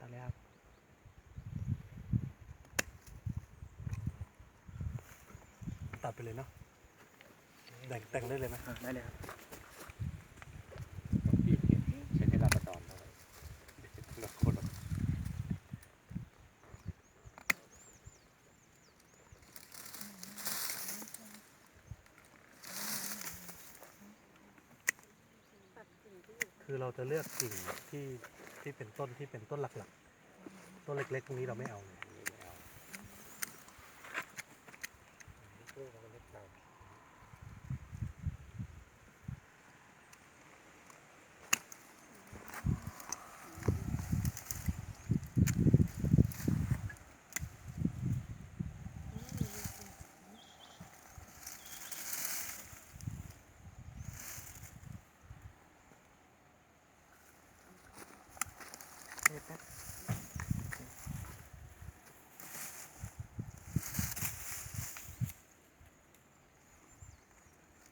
ตัดเลยครับตัดไปเลยเนาะแต่งแต่งได้เลยไหมอะได้เลยครับพี่ใช้เวลาประจอนเท่าไหร่ละคนละคือเราจะเลือกกิ่งที่ ที่เป็นต้นที่เป็นต้นหลักๆ ต้นเล็กๆพวกนี้เราไม่เอาเลย ไม่เอา เดี๋ยวแป๊บ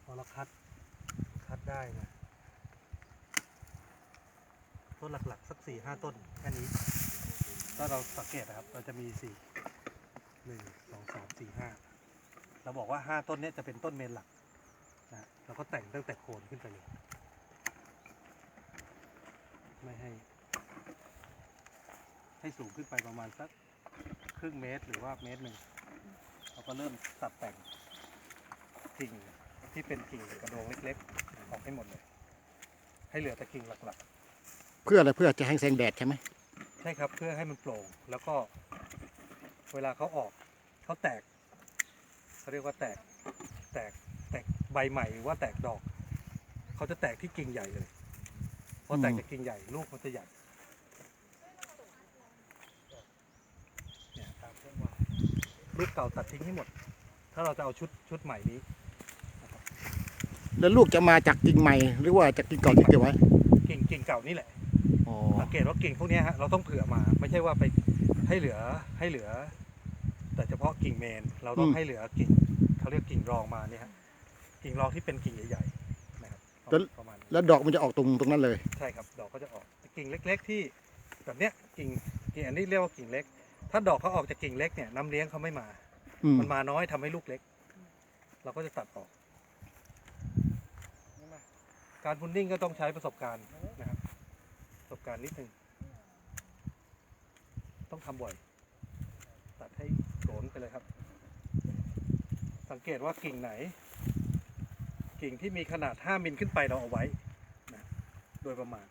พ อเราคัดคัดได้นะต้นหลักๆ สักสี่ห้าต้นแค่นี้ถ้าเราสังเกตนะครับ เราจะมีสี่หนึ่งสองสามสี่ห้าเราบอกว่าห้าต้นนี้จะเป็นต้นเมนหลักนะเราก็แต่งตั้งแต่โคนขึ้นไปเลยไม่ให้ ให้สูงขึ้นไปประมาณสักครึ่งเมตรหรือว่าเมตรหนึ่งเราก็เริ่มตัดแต่งกิ่ง ที่เป็นกิ่งกระโดงเล็กๆออกให้หมดเลย ให้เหลือแต่กิ่งหลักเพื่ออะไรเพื่อจะให้แสงแดดใช่ไหมๆ ใช่ครับเพื่อให้มันโปร่งแล้วก็เวลาเขาออกเขาแตกเขาเรียกว่าแตกแตกแตกใบใหม่หรือว่าแตกดอกเขาจะแตกที่กิ่งใหญ่เลยพอแตกจากกิ่งใหญ่ลูกมันจะใหญ่เนี่ยครับลูกเก่าตัดทิ้งให้หมด ถ้าเราจะเอาชุดชุดใหม่นี้ แล้วลูกจะมาจากกิ่งใหม่หรือว่าจากกิ่งเก่าที่เก็บไว้กิ่งกิ่งเก่านี่แหละอ๋อสังเกตว่ากิ่งพวกเนี้ยฮะเราต้องเผื่อมา ไม่ใช่ว่าไปให้เหลือให้เหลือ แต่เฉพาะกิ่งเมนเราต้องให้เหลือกิ่งเขาเรียกกิ่งรองมาเนี่ยฮะกิ่งรองที่เป็นกิ่งใหญ่ๆนะครับประมาณนี้แล้วดอกมันจะออกตรงตรงนั้นเลยใช่ครับ ดอกก็จะออกแต่กิ่งเล็ก ๆ ที่แบบเนี้ยกิ่งกิ่งอันนี้เรียกว่ากิ่งเล็ก ถ้าดอกเขาออกจากกิ่งเล็กเนี่ยน้ำเลี้ยงเขาไม่มา อืมมันมาน้อยทำให้ลูกเล็ก เราก็จะตัดออก การพุนนิ่งก็ต้องใช้ประสบการณ์นะครับ ประสบการณ์นิดหนึ่ง ต้องทำบ่อย ตัดให้โกนไปเลยครับ สังเกตว่ากิ่งไหน กิ่งที่มีขนาด 5มิลขึ้นไปเราเอาไว้นะโดยประมาณ